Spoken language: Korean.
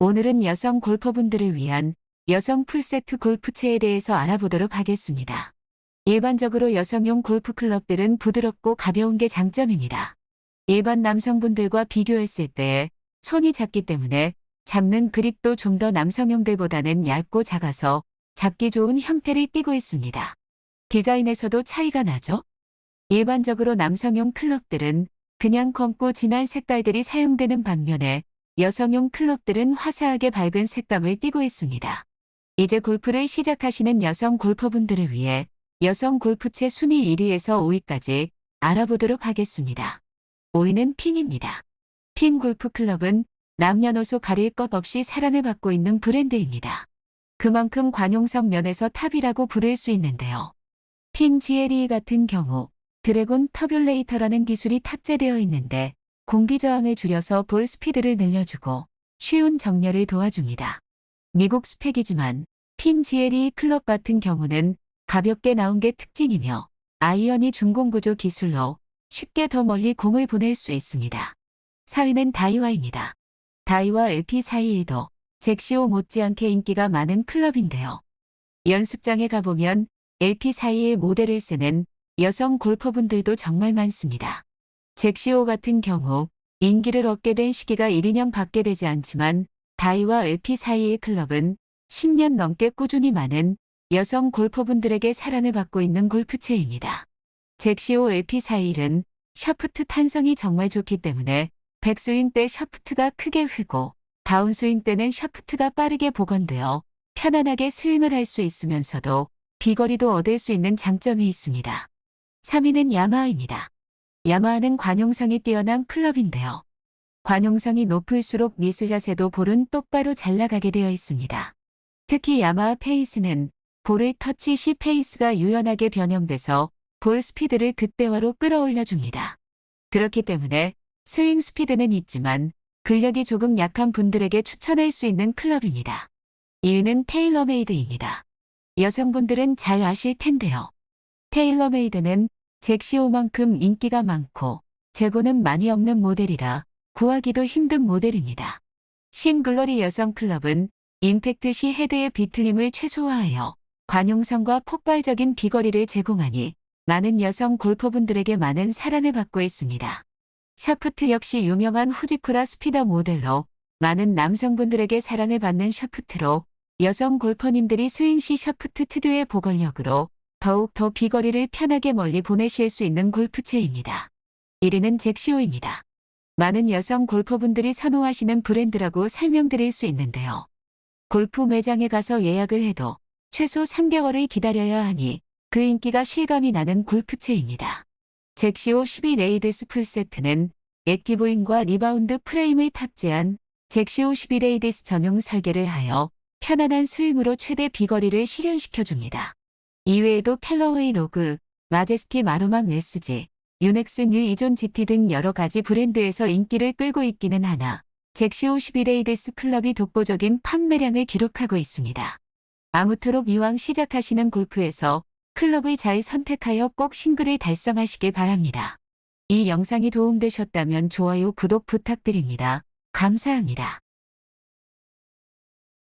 오늘은 여성 골퍼분들을 위한 여성 풀세트 골프채에 대해서 알아보도록 하겠습니다. 일반적으로 여성용 골프 클럽들은 부드럽고 가벼운 게 장점입니다. 일반 남성분들과 비교했을 때 손이 작기 때문에 잡는 그립도 좀 더 남성용들보다는 얇고 작아서 잡기 좋은 형태를 띠고 있습니다. 디자인에서도 차이가 나죠? 일반적으로 남성용 클럽들은 그냥 검고 진한 색깔들이 사용되는 반면에 여성용 클럽들은 화사하게 밝은 색감을 띠고 있습니다. 이제 골프를 시작하시는 여성 골퍼분들을 위해 여성 골프채 순위 1위에서 5위까지 알아보도록 하겠습니다. 5위는 핀입니다. 핀 골프 클럽은 남녀노소 가릴 것 없이 사랑을 받고 있는 브랜드입니다. 그만큼 관용성 면에서 탑이라고 부를 수 있는데요. 핀 GLE 같은 경우 드래곤 터뷸레이터라는 기술이 탑재되어 있는데 공기 저항을 줄여서 볼 스피드를 늘려주고 쉬운 정렬을 도와줍니다. 미국 스펙이지만 핀 GLE 클럽 같은 경우는 가볍게 나온 게 특징이며 아이언이 중공구조 기술로 쉽게 더 멀리 공을 보낼 수 있습니다. 4위는 다이와입니다. 다이와 LP421도 잭시오 못지않게 인기가 많은 클럽인데요. 연습장에 가보면 LP421 모델을 쓰는 여성 골퍼분들도 정말 많습니다. 잭시오 같은 경우 인기를 얻게 된 시기가 1, 2년 밖에 되지 않지만 다이와 LP421 클럽은 10년 넘게 꾸준히 많은 여성 골퍼분들에게 사랑을 받고 있는 골프채입니다. 잭시오 LP41은 샤프트 탄성이 정말 좋기 때문에 백스윙 때 샤프트가 크게 휘고 다운스윙 때는 샤프트가 빠르게 복원되어 편안하게 스윙을 할 수 있으면서도 비거리도 얻을 수 있는 장점이 있습니다. 3위는 야마하입니다. 야마하는 관용성이 뛰어난 클럽인데요. 관용성이 높을수록 미스 자세도 볼은 똑바로 잘 나가게 되어 있습니다. 특히 야마하 페이스는 볼의 터치 시 페이스가 유연하게 변형돼서 볼 스피드를 극대화로 끌어올려 줍니다. 그렇기 때문에 스윙 스피드는 있지만 근력이 조금 약한 분들에게 추천할 수 있는 클럽입니다. 1위는 테일러메이드입니다. 여성분들은 잘 아실 텐데요. 테일러메이드는 잭시오만큼 인기가 많고 재고는 많이 없는 모델이라 구하기도 힘든 모델입니다. 싱글러리 여성 클럽은 임팩트 시 헤드의 비틀림을 최소화하여 관용성과 폭발적인 비거리를 제공하니 많은 여성 골퍼분들에게 많은 사랑을 받고 있습니다. 샤프트 역시 유명한 후지쿠라 스피더 모델로 많은 남성분들에게 사랑을 받는 샤프트로 여성 골퍼님들이 스윙 시 샤프트 특유의 보건력으로 더욱 더 비거리를 편하게 멀리 보내실 수 있는 골프채입니다. 1위는 잭시오입니다. 많은 여성 골퍼분들이 선호하시는 브랜드라고 설명드릴 수 있는데요. 골프 매장에 가서 예약을 해도 최소 3개월을 기다려야 하니 그 인기가 실감이 나는 골프채입니다. 잭시오 12 레이드스 풀세트는 액티브인과 리바운드 프레임을 탑재한 잭시오 12 레이드스 전용 설계를 하여 편안한 스윙으로 최대 비거리를 실현시켜줍니다. 이외에도 캘러웨이 로그, 마제스티 마루망 SG, 유넥스 뉴 이존 GT 등 여러 가지 브랜드에서 인기를 끌고 있기는 하나 잭시오 12 레이드스 클럽이 독보적인 판매량을 기록하고 있습니다. 아무쪼록 이왕 시작하시는 골프에서 클럽을 잘 선택하여 꼭 싱글을 달성하시길 바랍니다. 이 영상이 도움되셨다면 좋아요, 구독 부탁드립니다. 감사합니다.